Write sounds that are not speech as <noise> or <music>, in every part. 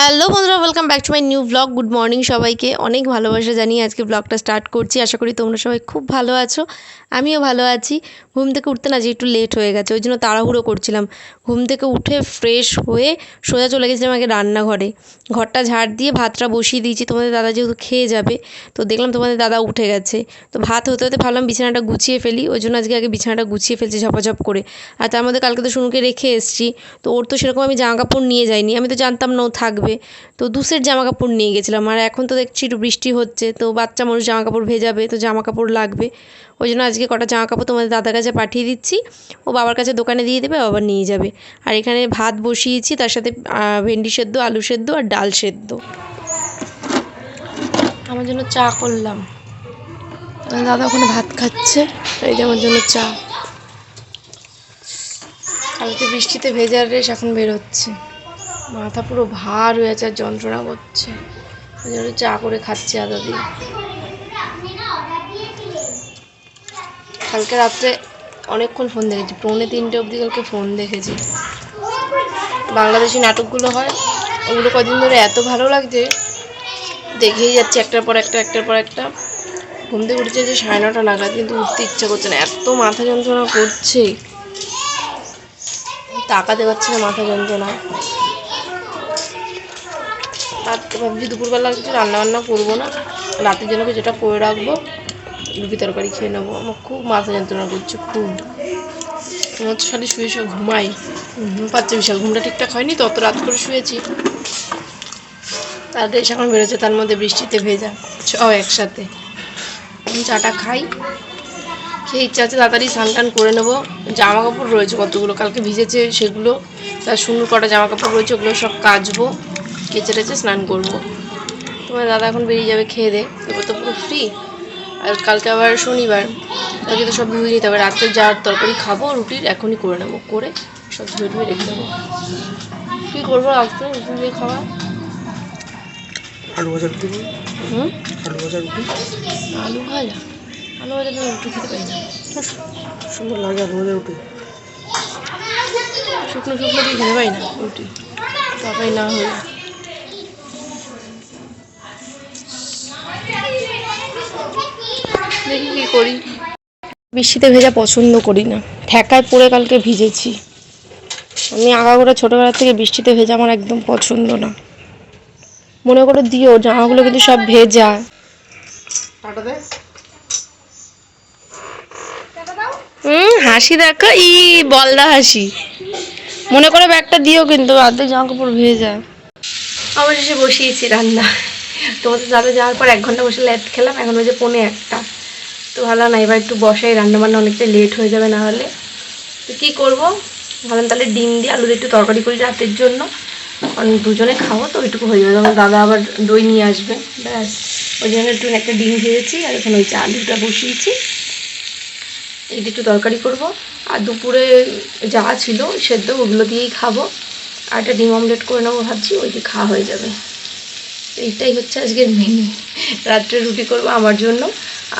Hello বন্ধুরা welcome back to my new blog good morning সবাইকে। অনেক ভালোবাসা জানিয়ে আজকে ব্লগটা স্টার্ট করছি। আশা করি তোমরা সবাই খুব ভালো আছো। আমিও ভালো আছি। ঘুম থেকে উঠতে না যে একটু লেট হয়ে গেছে, ওই জন্য তাড়াহুড়ো করছিলাম। ঘুম থেকে উঠে ফ্রেশ হয়ে সোজা চলে গেছিলাম আগে রান্নাঘরে। ঘরটা ঝাড় দিয়ে ভাতটা বসিয়ে দিয়েছি। তোমাদের দাদা যেহেতু খেয়ে যাবে, তো দেখলাম তোমাদের দাদা উঠে গেছে। তো ভাত হতে হতে ভাবলাম বিছানাটা গুছিয়ে ফেলি। ওই জন্য আজকে আগে বিছানাটা গুছিয়ে ফেলছি ঝপাঝপ করে। আর তার মধ্যে কালকে তো শুনুকে রেখে এসেছি। তো ওর তো সেরকম আমি জামা কাপড় নিয়ে যাইনি। আমি তো জানতাম না ও থাকবে। তো দুসের জামা কাপড় নিয়ে গেছিলাম। আর এখন তো দেখছি একটু বৃষ্টি হচ্ছে, তো বাচ্চা মানুষ জামা কাপড় ভেজাবে, তো জামা কাপড় লাগবে। ওই জন্য আজকে কটা জামা কাপড় তোমাদের দাদার কাছে পাঠিয়ে দিচ্ছি। ও বাবার কাছে দোকানে দিয়ে দেবে, বাবা নিয়ে যাবে। আর এখানে ভাত বসিয়েছি, তার সাথে ভেন্ডি সেদ্ধ, আলু সেদ্ধ আর ডাল সেদ্ধ। আমার জন্য চা করলাম। দাদা ওখানে ভাত খাচ্ছে, এই যে আমার জন্য চা। কালকে বৃষ্টিতে ভেজার রেশ এখন বেরোচ্ছে মাথা পুরো ভার হয়ে আছে, আর যন্ত্রণা করছে। চা করে খাচ্ছি আদা দিয়ে। কালকে রাত্রে অনেকক্ষণ ফোন দেখেছি, পৌনে তিনটে অবধি কালকে ফোন দেখেছি। বাংলাদেশি নাটকগুলো হয়, ওগুলো কদিন ধরে এত ভালো লাগছে, দেখেই যাচ্ছে একটার পর একটা, একটার পর একটা। ঘুম থেকে উঠেছে যে সাড়ে নটা নাগাদ, কিন্তু উঠতে ইচ্ছা করছে না, এত মাথা যন্ত্রণা করছে। তাকাতে পারছি না মাথা যন্ত্রণা। রাত্রে ভাবছি দুপুরবেলা কিছু রান্না বান্না করব না। রাতের জন্য যেটা করে রাখব। রুটি তরকারি খেয়ে নেব। আমার খুব মাথা যন্ত্রণা করছে, খুব। আমার খালি শুয়ে শুয়ে ঘুমাই। ঘুম পাচ্ছে বিশাল। ঘুমটা ঠিকঠাক হয়নি তত রাত করে শুয়েছি। তার দেশ এখন বেরোচ্ছে, তার মধ্যে বৃষ্টিতে ভেজা সব একসাথে। আমি চাটা খাই। খেয়ে ইচ্ছা আছে তাড়াতাড়ি স্নান টান করে নেব। জামা কাপড় রয়েছে কতগুলো? কালকে ভিজেছে সেগুলো। তার সুন্দর কটা জামা কাপড় রয়েছে, ওগুলো সব কাচবো। কেচে টেচে স্নান করব। তোমার দাদা এখন বেরিয়ে যাবে খেয়ে দে। এবার তো পুরো ফ্রি আর কালকে আবার শনিবার। কালকে তো সব ধুয়ে নিতে হবে। রাত্রে যার তরকারি খাব রুটির এখনই করে নেব। করে সব ধুয়ে ধুয়ে রেখে দেবো। কী করব রাত্রে রুটি দিয়ে খাওয়া? আলু ভাজা রুটি হুম? আলু ভাজা রুটি? আলু ভাজা? আলু ভাজা তো রুটি খেতে পারি না। সুন্দর লাগে আলু ভাজা রুটি। শুকনো শুকনো দিয়ে খেতে পারি না রুটি। তরকারি না হলে। দেখি কি করি? বৃষ্টিতে ভেজা পছন্দ করি না। ঠেকায় পড়ে কালকে ভিজেছি। আমি আগাগোড়া ছোটোবেলা থেকে বৃষ্টিতে ভেজা আমার একদম পছন্দ না। মনে করে দিও জামাগুলো কিন্তু সব ভেজা। হুম হাসি দেখো ই বলদা হাসি। মনে করে ব্যাগটা দিও কিন্তু অর্ধেক জামা কাপড় ভেজা। অবশেষে বসিয়েছি রান্না। তোমাদের দাদা যাওয়ার পর এক ঘণ্টা বসে লেট খেলাম এখন বাজে পৌনে একটা। তো ভালো না, এবার একটু বসাই রান্না বান্না অনেকটা লেট হয়ে যাবে না হলে তো কী করব? ভাবলাম তাহলে ডিম দিয়ে আলু দিয়ে একটু তরকারি করি রাতের জন্য। কারণ দুজনে খাব তো, ওইটুকু হয়ে যাবে। আমার দাদা আবার দই নিয়ে আসবে। ব্যাস, ওই জন্য একটু একটা ডিম ভেজেছি আর এখানে ওই চা আলুটা বসিয়েছি। এই দিয়ে একটু তরকারি করব। আর দুপুরে যা ছিল, সেদ্ধ ওগুলো দিয়েই খাব। আর একটা ডিম অমলেট করে নেব ভাবছি, ওই দিয়ে খাওয়া হয়ে যাবে। এইটাই হচ্ছে আজকের মেনু রাত্রে রুটি করব আমার জন্য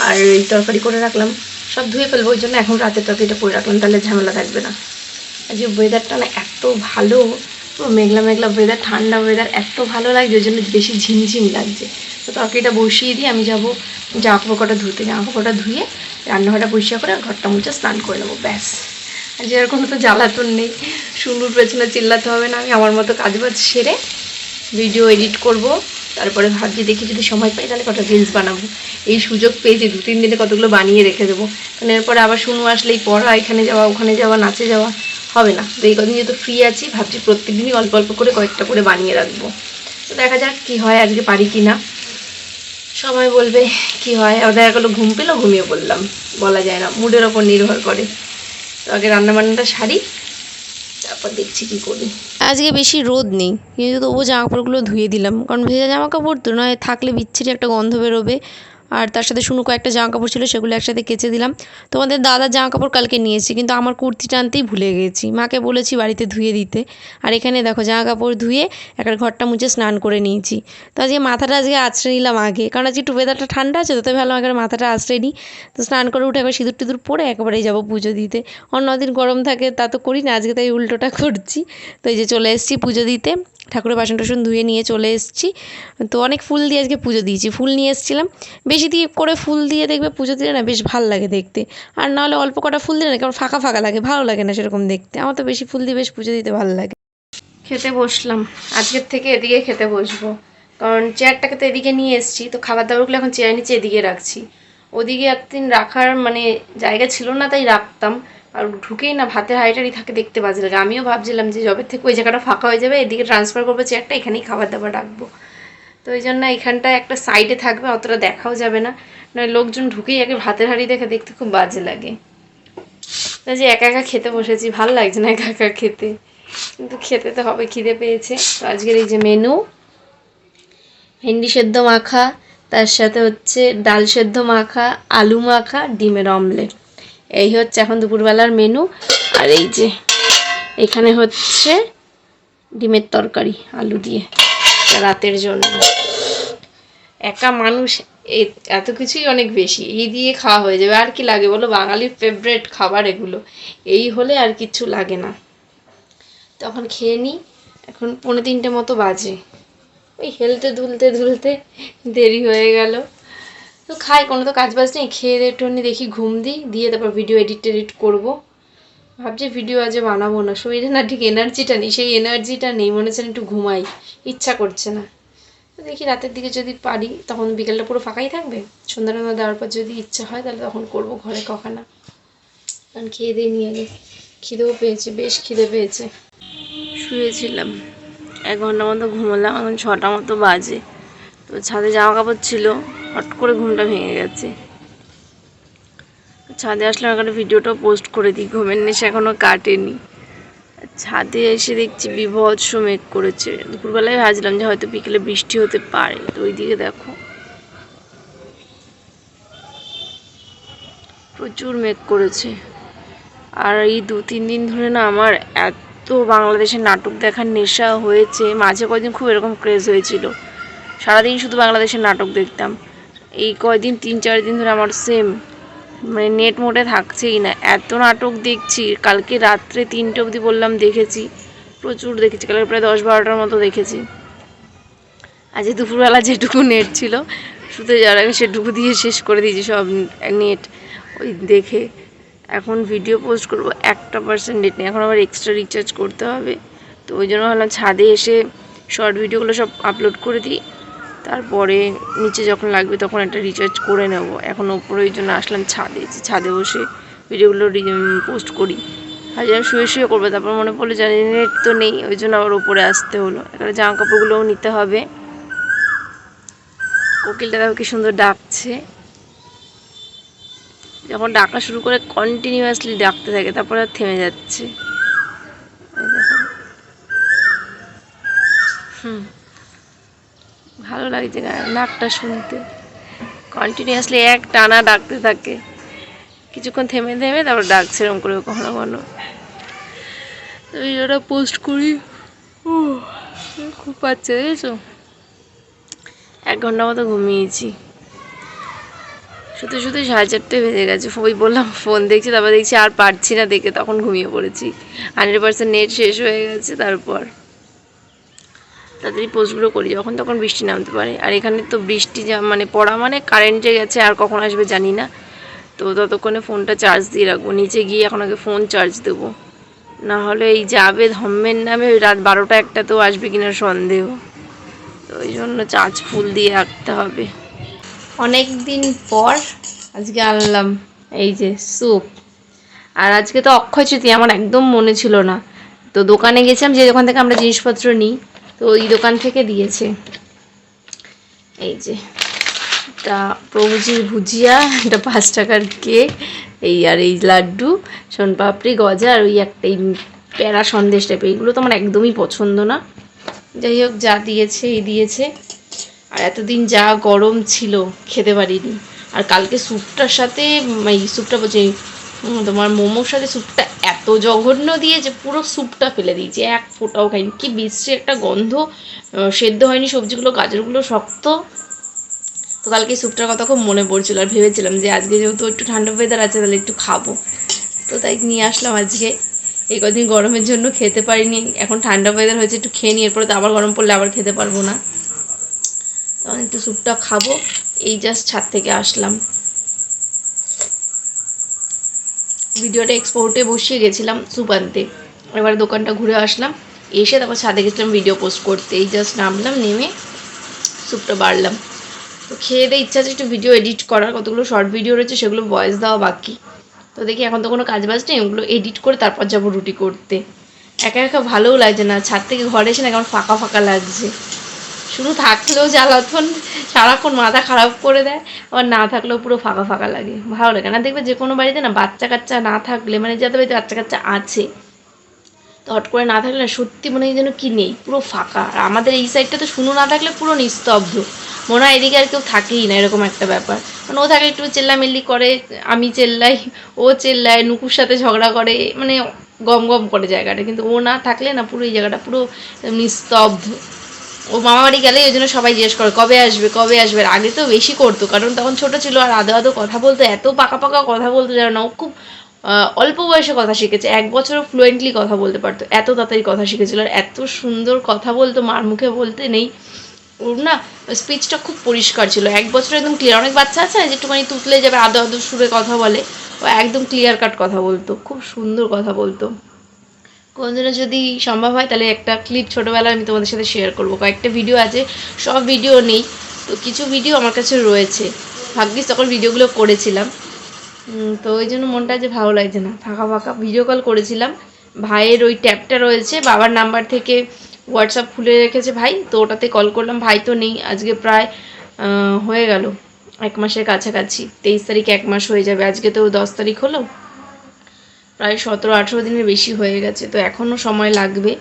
আর এই তরকারি করে রাখলাম। সব ধুয়ে ফেলব, ওই জন্য এখন রাতের তরকারিটা করে রাখলাম, তাহলে ঝামেলা থাকবে না। আজকে ওয়েদারটা না এত ভালো মেঘলা মেঘলা ওয়েদার ঠান্ডা ওয়েদার এত ভালো লাগছে, ওই জন্য বেশি ঝিমঝিম লাগছে। তো তরকারিটা বসিয়ে দিয়ে আমি যাব জামা কাপড় কটা ধুতে জামা কাপড়টা ধুয়ে রান্নাঘরটা পরিষ্কার করে ঘরটা মুছে স্নান করে নেব, ব্যাস। আজ আর কোনো তো জ্বালাতন নেই, সুন্দর পেছনে চিল্লাতে হবে না, আমি আমার মতো কাজ বাজ সেরে ভিডিও এডিট করব। তারপরে ভাবছি দেখি যদি সময় পাই তাহলে কটা রিলস বানাবো। এই সুযোগ পেয়েছি, দু, তিন দিনে কতগুলো বানিয়ে রেখে দেবো। কারণ এরপরে আবার শুনু আসলেই পড়া, এখানে যাওয়া, ওখানে যাওয়া, নাচে যাওয়া হবে না। তো এই কদিন যেহেতু ফ্রি আছি, ভাবছি প্রত্যেক দিনই অল্প অল্প করে কয়েকটা করে বানিয়ে রাখব। তো দেখা যাক কি হয়, আজকে পারি কি না। সময় বলবে, কি হয়? আবার দেখা গেলো, ঘুম পেল, ঘুমিয়ে পড়লাম। বলা যায় না, মুডের ওপর নির্ভর করে। তো আগে রান্নাবান্নাটা সারি তারপর দেখছি কি করি। আজকে বেশি রোদ নেই, কিন্তু তবুও জামা কাপড়গুলো ধুয়ে দিলাম। কারণ ভেজা জামা কাপড় তো নয়, থাকলে বিচ্ছিরি একটা গন্ধ বেরোবে। আর তার সাথে শুনো কয়েকটা জামা কাপড় ছিল, সেগুলো একসাথে কেচে দিলাম। তোমাদের দাদার জামা কাপড় কালকে নিয়েছি, কিন্তু আমার কুর্তি টানতেই ভুলে গেছি। মাকে বলেছি বাড়িতে ধুয়ে দিতে। আর এখানে দেখো জামা কাপড় ধুয়ে একটা ঘরটা মুছে স্নান করে নিয়েছি। তো আজকে মাথাটা আজকে আঁচড়ে নিলাম আগে, কারণ আজকে একটু ওয়েদারটা ঠান্ডা আছে, তো ভালো একবার মাথাটা আঁচড়ে নিই। তো স্নান করে উঠে একবার সিঁদুর টিঁদুর পরে একেবারেই যাব পুজো দিতে। অন্য দিন গরম থাকে, তা তো করি না, আজকে তাই উল্টোটা করছি। তো এই যে চলে এসেছি পুজো দিতে। ঠাকুরের বাসন টাসন ধুয়ে নিয়ে চলে এসেছি। তো অনেক ফুল দিয়ে আজকে পুজো দিয়েছি, ফুল নিয়ে এসেছিলাম। বেশি দিয়ে করে ফুল দিয়ে দেখবে পুজো দিলে না বেশ ভালো লাগে দেখতে। আর নাহলে অল্প কটা ফুল দিলে না কেমন ফাঁকা ফাঁকা লাগে, ভালো লাগে না সেরকম দেখতে। আমার তো বেশি ফুল দিয়ে বেশ পুজো দিতে ভালো লাগে। খেতে বসলাম, আজকের থেকে এদিকে খেতে বসবো। কারণ চেয়ারটাকে তো এদিকে নিয়ে এসেছি, তো খাবার দাবারগুলো এখন চেয়ার নিচে এদিকে রাখছি। ওদিকে একদিন রাখার মানে জায়গা ছিল না, তাই রাখতাম। আর ঢুকেই না, ভাতের হাঁড়িটারি থাকে দেখতে বাজে লাগে। আমিও ভাবছিলাম যে জবের থেকে ওই জায়গাটা ফাঁকা হয়ে যাবে, এদিকে ট্রান্সফার করব চেয়ারটা এখানেই খাবার দাবার রাখব। তো ওই জন্য এখানটা একটা সাইডে থাকবে, অতটা দেখাও যাবে না। নয় লোকজন ঢুকেই আগে ভাতের হাঁড়ি দেখে দেখতে খুব বাজে লাগে। তো যে একা একা খেতে বসেছি, ভালো লাগছে না একা একা খেতে। কিন্তু খেতে তো হবে, খিদে পেয়েছে। তো আজকের এই যে মেনু ভেন্ডি সেদ্ধ মাখা, তার সাথে হচ্ছে ডাল সেদ্ধ মাখা, আলু মাখা, ডিমের অমলেট এই হচ্ছে এখন দুপুরবেলার মেনু আর এই যে এখানে হচ্ছে ডিমের তরকারি, আলু দিয়ে রাতের জন্য। একা মানুষ এত কিছুই অনেক বেশি। এই দিয়ে খাওয়া হয়ে যাবে। আর কি লাগে বলো? বাঙালির ফেভারেট খাবার এগুলো। এই হলে আর কিছু লাগে না। তখন খেয়ে নিই এখন পৌনে তিনটে মতো বাজে। ওই হেলতে দুলতে দুলতে দেরি হয়ে গেল। তো খাই, কোনো তো কাজ বাজ নেই। খেয়ে দিয়ে দেখি ঘুম দিই, দিয়ে তারপর ভিডিও এডিট টেডিট করব। ভাবছি ভিডিও আজ বানাবো না। শরীরে না, ঠিক এনার্জিটা নেই। সেই এনার্জিটা নেই, মনে হচ্ছে একটু ঘুমাই। ইচ্ছা করছে না। তো দেখি রাতের দিকে যদি পারি, তখন বিকেলটা পুরো ফাঁকাই থাকবে? সন্ধ্যা সন্ধ্যাবেলা দেওয়ার পর যদি ইচ্ছা হয়, তাহলে তখন করব ঘরে কখানা কারণ খেয়ে দিয়ে নিয়ে আগে খিদেও পেয়েছে, বেশ খিদে পেয়েছে। শুয়েছিলাম। এক ঘণ্টা মতো ঘুমালাম, এখন ছটা মতো বাজে। তো ছাদে জামা কাপড় ছিল। হট করে ঘুমটা ভেঙে গেছে। ছাদে আসলাম এখানে ভিডিওটাও পোস্ট করে দিই, ঘুমের নেশা এখনও কাটেনি। ছাদে এসে দেখছি বিভৎস মেঘ করেছে। দুপুরবেলায় ভাজলাম যে হয়তো বিকেলে বৃষ্টি হতে পারে, তো ওইদিকে দেখো। প্রচুর মেঘ করেছে। আর এই দু তিন দিন ধরে না আমার এত বাংলাদেশের নাটক দেখার নেশা হয়েছে, মাঝে কয়দিন খুব এরকম ক্রেজ হয়েছিল। সারাদিন শুধু বাংলাদেশের নাটক দেখতাম। এই কয়দিন, তিন, চার দিন ধরে আমার সেম মানে নেট মোডে থাকছেই না। এত নাটক দেখছি। কালকে রাত্রে তিনটে অবধি বললাম দেখেছি। প্রচুর দেখেছি। কালকে প্রায় দশ বারোটার মতো দেখেছি। আজ দুপুরবেলা যেটুকু নেট ছিল, শুতে যাওয়ার আগে সেটুকু দিয়ে শেষ করে দিয়েছি সব নেট ওই দেখে এখন ভিডিও পোস্ট করব। একটা পার্সেন্ট নেট নেই। এখন আবার এক্সট্রা রিচার্জ করতে হবে। তো ওই জন্য ভাবলাম ছাদে এসে শর্ট ভিডিওগুলো সব আপলোড করে দিই। তারপরে নিচে যখন লাগবে তখন একটা রিচার্জ করে নেব। এখন ওপরে ওই জন্য আসলাম ছাদে ছাদে বসে ভিডিওগুলো পোস্ট করি। ভাবছিলাম শুয়ে শুয়ে করব, তারপর মনে পড়ল জানি নেট তো নেই, ওই জন্য আবার ওপরে আসতে হলো। এখানে জামা কাপড়গুলোও নিতে হবে। কোকিলটা দেখো কি সুন্দর ডাকছে। যখন ডাকা শুরু করে কন্টিনিউয়াসলি ডাকতে থাকে, তারপরে আর থেমে যাচ্ছে। হুম। ভালো লাগছে নাকটা শুনতে। কন্টিনিউয়াসলি এক টানা ডাকতে থাকে। কিছুক্ষণ থেমে থেমে তারপর ডাকছে এরকম করে কখনো কখনো। তো ভিডিওটা পোস্ট করি। খুব পাচ্ছে বুঝেছ এক ঘণ্টা মতো ঘুমিয়েছি। শুধু শুধু সাড়ে চারটে বেজে গেছে। ওই বললাম ফোন দেখছি তারপর দেখছি আর পারছি না দেখে তখন ঘুমিয়ে পড়েছি। হান্ড্রেড পার্সেন্ট নেট শেষ হয়ে গেছে তারপর। তাড়াতাড়ি পোস্টগুলো করি, যখন তখন বৃষ্টি নামতে পারে। আর এখানে তো বৃষ্টি যা মানে পড়া মানে কারেন্টে গেছে আর কখন আসবে জানি না। তো ততক্ষণে ফোনটা চার্জ দিয়ে রাখব, নিচে গিয়ে এখন আগে ফোন চার্জ দেবো। না হলে এই যাবে ধম্মের নামে, ওই রাত বারোটা একটা তো আসবে কিনা সন্দেহ। তো ওই জন্য চার্জ ফুল দিয়ে রাখতে হবে। অনেক দিন পর আজকে আনলাম, এই যে স্যুপ আর আজকে তো অক্ষয় তৃতীয়া, আমার একদম মনে ছিল না। তো দোকানে গেছিলাম যে দোকান থেকে আমরা জিনিসপত্র নিই। তো ওই দোকান থেকে দিয়েছে। এই যে, এটা প্রভুজির ভুজিয়া, এটা পাঁচ টাকার কেক, এই আর এই লাড্ডু সোনপাপড়ি গজা, আর ওই একটা এই প্যারা সন্দেশ টাইপের এগুলো তো আমার একদমই পছন্দ না। যাই হোক, যা দিয়েছে, এই দিয়েছে। আর এতদিন যা গরম ছিল, খেতে পারিনি। আর কালকে স্যুপটার সাথে, এই স্যুপটা বলছে তোমার মোমোর সাথে স্যুপটা জঘন্য দিয়েছে পুরো স্যুপটা ফেলে দিয়েছে। এক ফোঁটাও খাইনি। কি বিশ্রী একটা গন্ধ। সেদ্ধ হয়নি সবজিগুলো, গাজরগুলো শক্ত। তো কালকে স্যুপটার কথা খুব মনে পড়ছিল আর ভেবেছিলাম যে আজকে যেহেতু একটু ঠান্ডা ওয়েদার আছে, তাহলে একটু খাব। তো তাই নিয়ে আসলাম আজকে। এই কদিন গরমের জন্য খেতে পারিনি। এখন ঠান্ডা ওয়েদার হয়েছে, একটু খেয়ে নিই এরপরে তো আবার গরম পড়লে আবার খেতে পারব না। তখন একটু স্যুপটা খাব। এই জাস্ট ছাদ থেকে আসলাম। ভিডিওটা এক্সপোর্টে বসিয়ে গেছিলাম সুপান্তে। এবার দোকানটা ঘুরে আসলাম, এসে তারপর ছাদে গেছিলাম ভিডিও পোস্ট করতে। এই জাস্ট নামলাম, নেমে স্যুপটা বাড়লাম। তো খেয়ে দিয়ে ইচ্ছা আছে একটু ভিডিও এডিট করার। কতগুলো শর্ট ভিডিও রয়েছে সেগুলো ভয়েস দেওয়া বাকি। তো দেখি এখন তো কোনো কাজ বাজ নেই, ওগুলো এডিট করে তারপর যাব রুটি করতে। একা একা ভালোও লাগছে না, ছাদ থেকে ঘরে এসে না কেমন ফাঁকা ফাঁকা লাগছে। শুধু থাকলেও জ্বালাতন সারাক্ষণ মাথা খারাপ করে দেয়, আবার না থাকলেও পুরো ফাঁকা ফাঁকা লাগে। ভালো লাগে না। দেখবে যে কোনো বাড়িতে না বাচ্চা কাচ্চা না থাকলে মানে যাদের বাড়িতে বাচ্চা কাচ্চা আছে, তো হট করে না থাকলে না সত্যি মনে হয় যেন কি নেই, পুরো ফাঁকা। আর আমাদের এই সাইডটা তো শুনো না থাকলে পুরো নিস্তব্ধ। মনে হয় এদিকে আর কেউ থাকেই না, এরকম একটা ব্যাপার। মানে ও থাকলে একটু চেল্লামেল্লি করে, আমি চেল্লাই, ও চেল্লায়, নুকুর সাথে ঝগড়া করে মানে গম গম করে জায়গাটা। কিন্তু ও না থাকলে না পুরো এই জায়গাটা পুরো নিস্তব্ধ। ও মামা বাড়ি গেলেই ওই জন্য সবাই জিজ্ঞেস করে, কবে আসবে? কবে আসবে? আগে তো বেশি করতো, কারণ তখন ছোট ছিল আর আদো আদো কথা বলতো, এত পাকা পাকা কথা বলতো যেন না, ও খুব অল্প বয়সে কথা শিখেছে, এক বছরও ফ্লুয়েন্টলি কথা বলতে পারতো, এত তাড়াতাড়ি কথা শিখেছিল আর এত সুন্দর কথা বলতো, মার মুখে বলতে নেই। ওর না স্পিচটা খুব পরিষ্কার ছিল, এক বছর একদম ক্লিয়ার অনেক বাচ্চা আছে না, যে একটুখানি তুতলে যাবে, আদো আদো সুরে কথা বলে, ও একদম ক্লিয়ার কাট কথা বলতো, খুব সুন্দর কথা বলতো। কোনোদিনও যদি সম্ভব হয়, তাহলে একটা ক্লিপ ছোটোবেলায় আমি তোমাদের সাথে শেয়ার করব। কয়েকটা ভিডিও আছে, সব ভিডিও নেই। তো কিছু ভিডিও আমার কাছে রয়েছে। ভাগ্যিস তখন ভিডিওগুলো করেছিলাম। তো ওই জন্য মনটা যে ভালো লাগছে না। ফাঁকা ফাঁকা ভিডিও কল করেছিলাম। ভাইয়ের ওই ট্যাবটা রয়েছে, বাবার নাম্বার থেকে হোয়াটসঅ্যাপ খুলে রেখেছে ভাই। তো ওটাতে কল করলাম, ভাই তো নেই। আজকে প্রায় হয়ে গেল। এক মাসের কাছাকাছি। তেইশ তারিখ এক মাস হয়ে যাবে। আজকে তো দশ তারিখ হলো। প্রায় সতেরো, আঠেরো দিনের বেশি হয়ে গেছে। তো এখনও সময় লাগবে।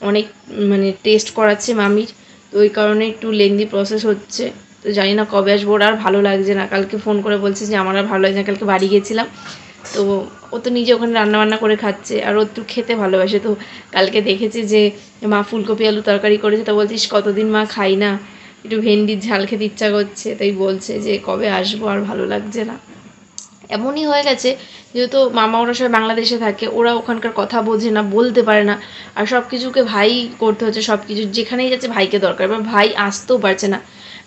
অনেক মানে টেস্ট করাচ্ছে মামির। তো ওই কারণে একটু লেন্দি প্রসেস হচ্ছে। তো জানি না কবে আসব। ওর আর ভালো লাগছে না। কালকে ফোন করে বলছে যে, আমার আর ভালো লাগছে না। কালকে বাড়ি গেছিলাম। তো ও তো নিজে ওখানে রান্না বান্না করে খাচ্ছে। আর ও একটু খেতে ভালোবাসে। তো কালকে দেখেছি যে, মা ফুলকপি, আলু তরকারি করেছে। তো বলছিস কতদিন মা খাই না। একটু ভেন্ডির ঝাল খেতে ইচ্ছা করছে। তাই বলছে যে, কবে আসব? আর ভালো লাগছে না। এমনই হয়ে গেছে, যেহেতু মামা ওরা সবাই বাংলাদেশে থাকে, ওরা ওখানকার কথা বোঝে না, বলতে পারে না। আর সব কিছুকে ভাই করতে হচ্ছে সব কিছু যেখানেই যাচ্ছে ভাইকে দরকার। এবার ভাই আসতেও পারছে না।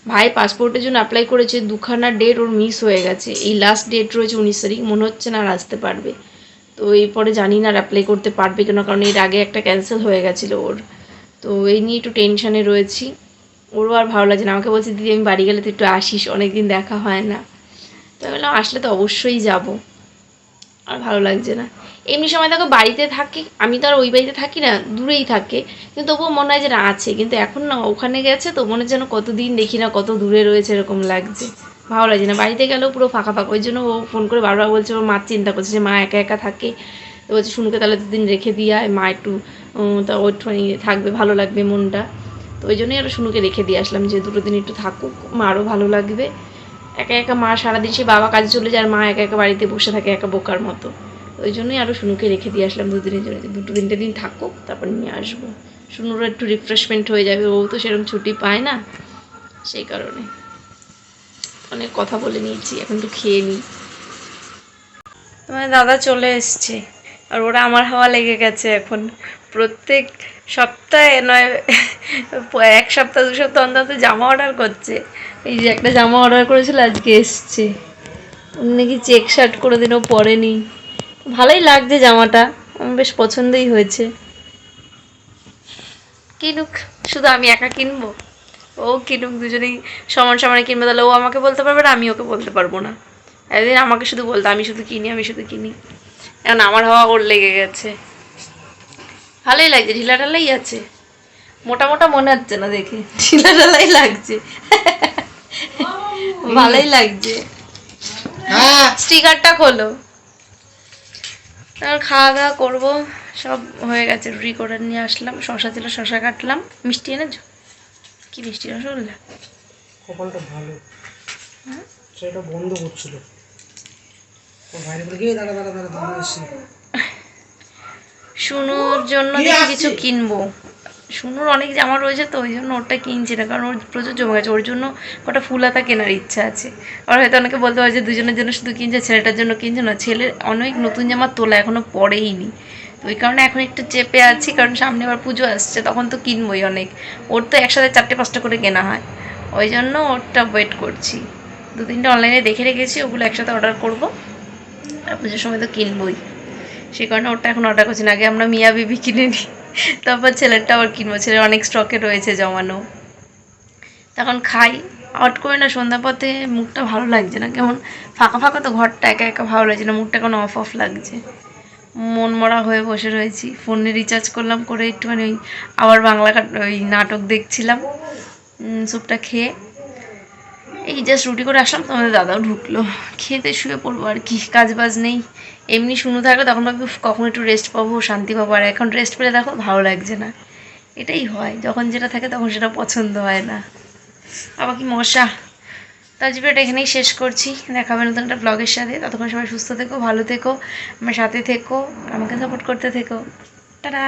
ভাই পাসপোর্টের জন্য অ্যাপ্লাই করেছে, দুখানা ডেট ওর মিস হয়ে গেছে। এই লাস্ট ডেট রয়েছে উনিশ তারিখ, মনে হচ্ছে না আর আসতে পারবে। তো এরপরে জানি না আর অ্যাপ্লাই করতে পারবে কেন, কারণ এর আগে একটা ক্যান্সেল হয়ে গেছিল ওর। তো এই নিয়ে একটু টেনশানে রয়েছি। ওরও আর ভালো লাগছে না। আমাকে বলছে, দিদি, আমি বাড়ি গেলে তো একটু আসিস, অনেকদিন দেখা হয় না। তো আমি বললাম, আসলে তো অবশ্যই যাব। আর ভালো লাগছে না। এমনি সময় দেখো বাড়িতে থাকি, আমি তো আর ওই বাড়িতে থাকি না, দূরেই থাকে। কিন্তু তবুও মনে হয় যে না আছে। কিন্তু এখন না, ওখানে গেছে তো মনে যেন কতদিন দেখি না, কত দূরে রয়েছে এরকম লাগছে। ভালো লাগছে না। বাড়িতে গেলেও পুরো ফাঁকা ফাঁকা। ওই জন্য ও ফোন করে বারবার বলছে, ওর মা চিন্তা করছে যে মা একা একা থাকে। তো বলছে, শুনুকে তাহলে দুদিন রেখে দিয়ে আয়। মা একটু তা ওইটুখানি থাকবে, ভালো লাগবে মনটা। তো ওই জন্যই আরও শুনুকে রেখে দিয়ে আসলাম যে দুটো দিন একটু থাকুক, মারও ভালো লাগবে। একা একা মা সারাদিন সে বাবা কাজে চলে যায় আর মা একা একা বাড়িতে বসে থাকে একা বোকার মতো। ওই জন্যই আরও শুনুকে রেখে দিয়ে আসলাম দুদিনের জন্য। দুটো তিনটে দিন থাকুক, তারপর নিয়ে আসব। শুনুরও একটু রিফ্রেশমেন্ট হয়ে যাবে, ও তো সেরকম ছুটি পায় না, সেই কারণে। অনেক কথা বলে নিয়েছি, এখন একটু খেয়ে নিই। তোমার দাদা চলে এসছে, আর ওরা আমার হাওয়া লেগে গেছে এখন। প্রত্যেক সপ্তাহে নয়, এক সপ্তাহ, দু সপ্তাহ অন্তত জামা অর্ডার করছে। এই যে একটা জামা অর্ডার করেছিল, আজকে এসছে। উনি নাকি চেক শার্ট করে দিনও পরেনি। ভালোই লাগছে জামাটা, আমার বেশ পছন্দই হয়েছে। কিনুক, শুধু আমি একা কিনবো? ও কিনুক, দুজনেই সমান সমানে কিনবে, তাহলে ও আমাকে বলতে পারবে না, আমি ওকে বলতে পারব না। একদিন আমাকে শুধু বলতো, আমি শুধু কিনি, আমি শুধু কিনি। এখন আমার হাওয়া ওর লেগে গেছে। ভালোই লাগছে, ঢিলা ঢালাই আছে। মোটা মোটা মনে হচ্ছে না দেখে, ঢিলা ঢালাই লাগছে। <laughs> ভালোই লাগছে। হ্যাঁ। স্টিকারটা খোলো। আর খাওয়া দাওয়া করব। সব হয়ে গেছে রুটি করে নিয়ে আসলাম। শশা ছিল শশা কাটলাম। মিষ্টি এনেছো? কি মিষ্টি রসগোল্লা? কপালটা ভালো। সেটা বন্ধ করছিল। ও বাইরে বলে কি দাঁড়া দাঁড়া দাঁড়া দাঁড়া শুনুর জন্য কিছু কিনবো। শুনুর অনেক জামা রয়েছে তো ওই জন্য ওরটা কিনছি না, কারণ ওর প্রচুর জমে গেছে। ওর জন্য কটা ফুল হাতা কেনার ইচ্ছা আছে। আর হয়তো অনেকে বলতে পারে যে দুজনের জন্য শুধু কিনছে, ছেলেটার জন্য কিনছে না। ছেলের অনেক নতুন জামা তোলা এখনও পরেই নি। তো ওই কারণে এখন একটু চেপে আছি, কারণ সামনে আবার পুজো আসছে, তখন তো কিনবই অনেক। ওর তো একসাথে চারটে, পাঁচটা করে কেনা হয়। ওই জন্য ওরটা ওয়েট করছি। দু তিনটে অনলাইনে দেখে রেখেছি, ওগুলো একসাথে অর্ডার করব। আর পুজোর সময় তো কিনবই। সেই কারণে ওরটা এখন অর্ডার করছি না। আগে আমরা মিয়া বিবি কিনে নিই। তারপর ছেলেরটা আবার কিনবো। ছেলের অনেক স্টকে রয়েছে জমানো। তখন খাই। হট করে না সন্ধ্যা পথে মুখটা ভালো লাগছে না। কেমন ফাঁকা ফাঁকা তো ঘরটা একা একা ভালো লাগছে না। মুখটা এখন অফ অফ লাগছে। মন মরা হয়ে বসে রয়েছি। ফোনে রিচার্জ করলাম করে একটুখানি ওই আবার বাংলা ওই নাটক দেখছিলাম। স্যুপটা খেয়ে এই জাস্ট রুটি করে আসলাম তোমাদের দাদাও ঢুকলো। খেতে শুয়ে পড়ব আর কি কাজ বাজ নেই। এমনি শুনু থাকলে তখন ভাবি "উফ, কখন একটু রেস্ট পাবো শান্তি পাবো। আর এখন রেস্ট পেলে দেখো ভালো লাগছে না। এটাই হয় যখন যেটা থাকে তখন সেটা পছন্দ হয় না। আবার কি মশা। তো আজ ভিডিওটা এখানেই শেষ করছি। দেখাবে নতুন একটা ব্লগের সাথে। ততক্ষণ সবাই সুস্থ থেকো ভালো থেকো আমার সাথে থেকো আমাকে সাপোর্ট করতে থেকো। টাটা